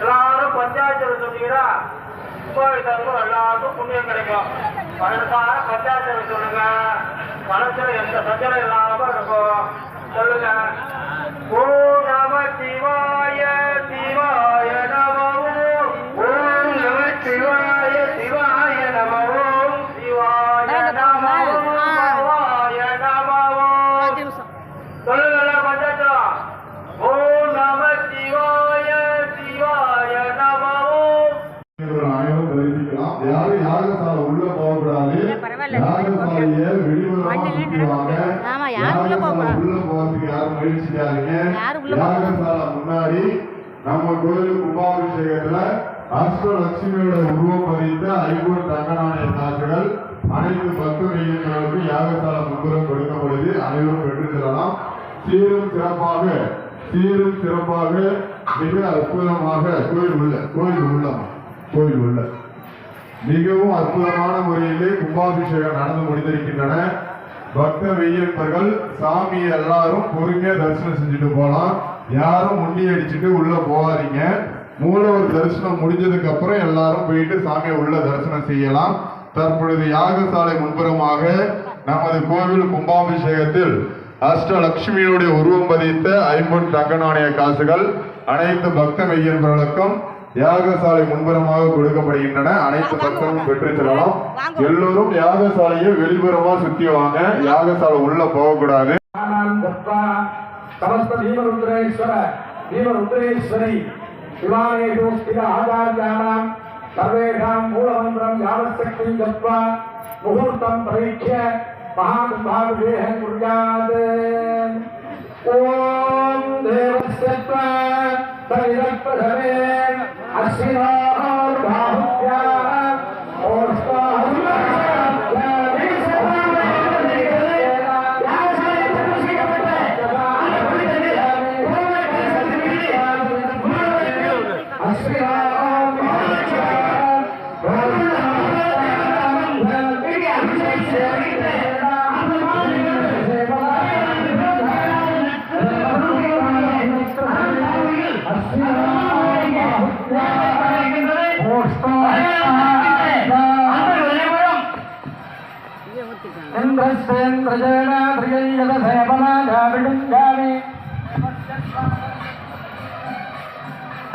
எல்லாரும் பஞ்சாயத்துல சொன்னீங்கன்னா கோவிலுக்கும் எல்லாருக்கும் புண்ணியம் கிடைக்கும். பதினெட்டாக பஞ்சாயத்துல சொல்லுங்க. மனசுல எந்த பிரச்சனை இல்லாம இருக்கும். சொல்லுங்க. சொல்லுங்களா பஞ்சாயத்தம் ஓ நம யாரும் யாகசால உள்ள போகக்கூடாது. யாகசாலைய வெளிவரமாக யாகசால உள்ள போறதுக்கு முன்னாடி நம்ம கோயில் கும்பாபிஷேகத்துல அஷ்டலட்சுமியோட உருவம் பதித்த ஐநூறு தங்க நாணய அனைத்து பக்தர் இயக்கங்களுக்கும் யாகசால முன்புறம் கொடுக்கப்படுது. அனைவரும் சீரும் சிறப்பாக சீரும் சிறப்பாக மிக அற்புதமாக கோயில் உள்ள கோயில் உள்ளம் கோயில் உள்ள. மிகவும் அற்புதமான முறையிலே கும்பாபிஷேகம் நடந்து முடிந்திருக்கின்றன. பக்த வெய்யப்பர்கள் சாமி எல்லாரும் பொறுமையா தரிசனம் செஞ்சுட்டு போலாம். யாரும் முண்டி அடிச்சுட்டு உள்ள போகாதீங்க. மூலவர் தரிசனம் முடிஞ்சதுக்கு அப்புறம் எல்லாரும் போயிட்டு சாமியை உள்ள தரிசனம் செய்யலாம். தற்பொழுது யாகசாலை முன்புறமாக நமது கோவில் கும்பாபிஷேகத்தில் அஷ்டலட்சுமியுடைய உருவம் பதித்த ஐம்பொன் தங்க நாணய காசுகள் அனைத்து பக்த மெய்யன்பர்களுக்கும் யாகசாலை முன்புறமாக கொடுக்கப்படுகின்றன. அனைத்து பக்தரும் பெற்று செல்லலாம். எல்லோரும் யாகசாலையை வெளிப்புறமா சுத்தி வாங்க. யாகசாலை உள்ள போகக்கூடாது. சர்வேஷாம் மூலமந்திரம் யாவசக்தி தத்வா முகூர்த்தம் பரீட்ச மகாகும்பாபிஷேகம் குர்யாத்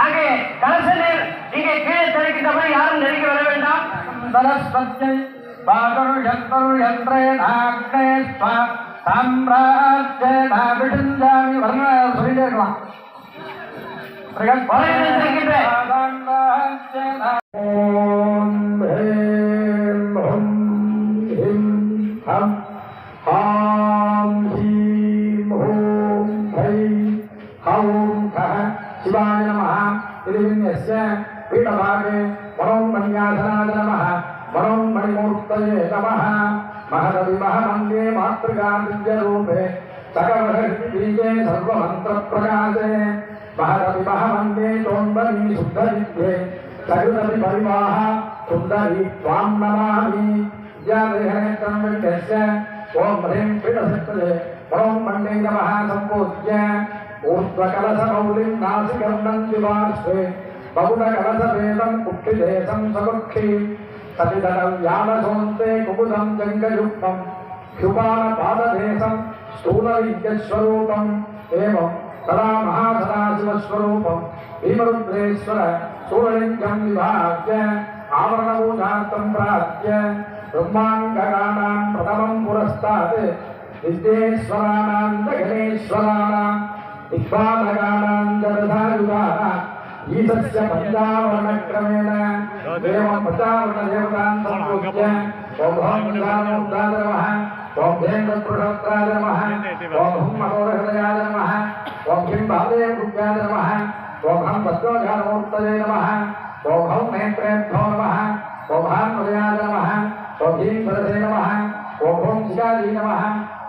அங்கே கலச நீர் இங்கே கீழே தெளிக்கின்றபடி யாரும் நெருங்கி வர வேண்டாம். சரஸ்வத்தை விடுஞ்சாமி வர்ண சொல்லிட்டே இருக்கலாம். ஓம் यस्य पीठभागे वरोन्मण्याधनाय नमः वरोन्मणिमूर्तये नमः। महदविमहमन्ये मातृगान्धिव्यरूपे सकलहृष्टिबीजे सर्वमन्त्रप्रकाशे। महदविमहमन्ये चोन्मनी शुद्धविद्ये, सकृदपि परिवाह सुन्दरी त्वां नमामि। विद्यादेहनेत्रं विद्यस्य ॐ ह्रीं पीठसत्तये वरोन्मण्ये नमः सम्पूज्य ఊర్ధ్వకలసమౌలింగాసికర్ణం దివార్శ్వే బహుళకలసవేదం పుట్టిదేశం సముఖి తదితరవ్యానసోన్తే కుముదం జంగయుక్తం హ్యుపానపాదదేశం స్థూలవిద్యస్వరూపం ఏమం సదా మహాసదాశివస్వరూపం భీమరుద్రేశ్వర సూర్యలింగం విభాగ్య ఆవరణభూజార్థం ప్రాప్య బ్రహ్మాంగకానాం ప్రథమం పురస్తాత్ విద్యేశ్వరాణాం గణేశ్వరాణాం విశ్వాభగానాం గర్భాయుగా ఈశస్య పంచావరణక్రమేణ దేవం పచావరణ దేవతాం సంపూజ్య ఓం భావం దాదరవ ఓం భేంద్రపురోత్రాయ నమ ఓం హుం మనోహృదయాయ నమ ఓం హిం భావే రూప్యాయ నమ ఓం హం పద్మోఘానమూర్తయే నమ ఓం హం నేత్రేభ్యో నమ ఓం హాం హృదయాయ ఓం హీం ప్రదే ఓం హోం శిఖాజీ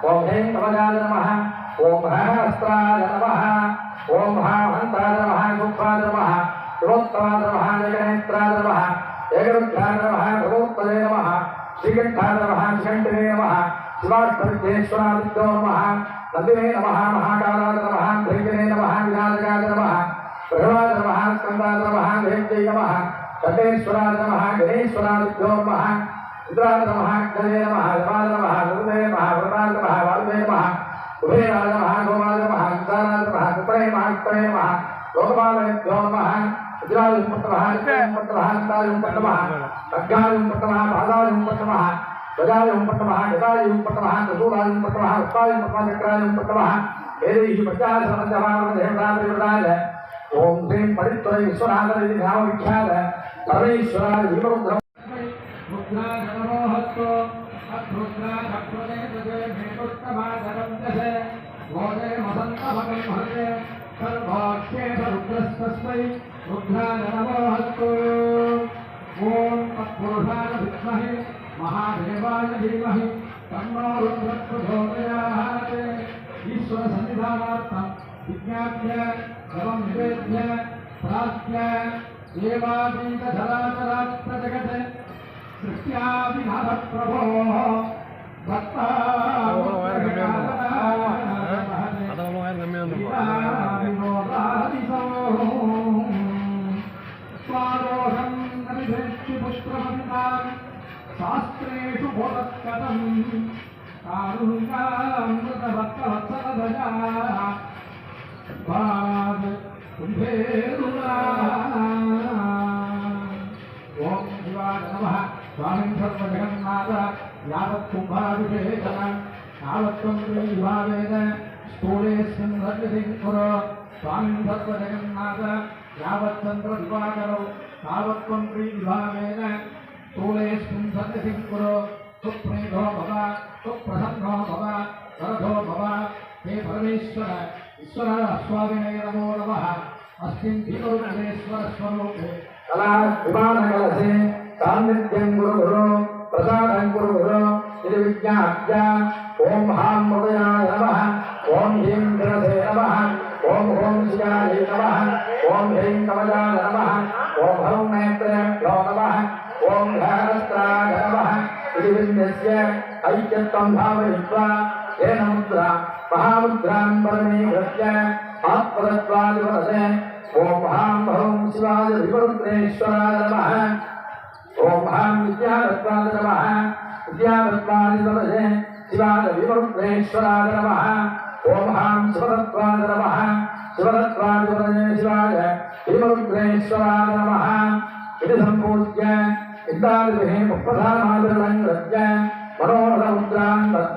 ఓం హ్రీం కవచాయ నమ. ఓం హస్త్రాయ నమ. ఓం హంతాయ నమ. గుప్పాయ నమ. యువోత్తరాయ నమ. ఏకనేత్రాయ నమ. ఏకరుద్ధాయ నమ. భగవత్పదే నమ. శ్రీకంఠాయ నమ. శంకరే నమ. శివాష్టేశ్వరాదిత్యో నమ. నందినే నమ. మహాకాలాయ నమ. ధైర్యనే నమ. వినాయకాయ నమ. భగవాయ నమ. స్కందాయ నమ. ధైర్యే నమ. కటేశ్వరాయ నమ. గణేశ్వరాదిత్యో నమ. ఇంద్రాయ నమః గణే నమః యమాయ నమః గురువే నమః వరుణాయ నమః వాయువే నమః కుబేరాయ నమః గోమాయ నమః ఇంద్రాయ నమః కుపరే నమః కుపరే నమః లోకపాలయత్యో నమః వజ్రాయ నమః నమః ఇంద్రాయ నమః ఖడ్గాయ నమః పాదాయ నమః గజాయ నమః దేవతాయ ఓం శ్రీం పడిత్వై విశ్వనాథ విఖ్యాత పరమేశ్వరాయ విమరుద్ర रुद्राजनमोहत्तो अद्रुद्राजप्रदेशे मेरुत्तमादरं दशे गोदे मदन्तमकं हरे सर्वाख्येष रुद्रस्तस्मै रुद्राजनमोहत्तो ॐ तत्पुरुषाय विद्महे महादेवाय धीमहि। तन्नो रुद्रप्रचोदयात् ईश्वरसन्निधानार्थं विज्ञाप्य सर्वं निवेद्य प्राप्य देवादीतधराचरात्रजगत् सृष्ट्याभिनाथप्रभो శాస్త్రేషు భోగత్కటం కారుణ్యామృతవత్సరధజా కుంభేరు యావత్ కుంభాభిషేకన యావత్వం శ్రీభావేన స్థూళేస్మిన్ సర్వసిం కుర స్వామి సర్వజగన్నాథ యావత్ చంద్ర దివాకరౌ యావత్వం శ్రీభావేన స్థూళేస్మిన్ సర్వసిం కుర సుప్రీధో భవ సుప్రసన్నో భవ వరధో భవ హే పరమేశ్వర ఈశ్వర స్వామినే నమో నమ అస్మిన్ దిగోపదేశ్వర స్వరూపే ప్రసాదం కురు గురు ఇది విజ్ఞాప్య ఓం హాం మృదయాయ నమ ఓం హ్రీం గణసే నమ ఓం ఓం శియాయ నమ ఓం హ్రీం కవచాయ నమ ఓం హం నేత్రేభ్యో నమ ఓం ఘనస్త్రాయ నమ ఇది విన్యస్య ఐక్యత్వం భావయిత్వా ఏన ముద్ర మహాముద్రాం పరమీకృత్య ఆత్మతత్వాదివదతే ఓం హాం హౌం శివాయ వివరుద్రేశ్వరాయ शिवादस्वाद नमः विद्यादस्वादि सदसे शिवादविमृतेश्वराद नमः। ओम हाँ शिवदत्वाद नमः। शिवदत्वादिपदये शिवाय विमृतेश्वराद नमः। इति सम्पूज्य इन्द्रादिभिः मुक्तधामादिरलङ्कृत्य मनोरथमुद्रान्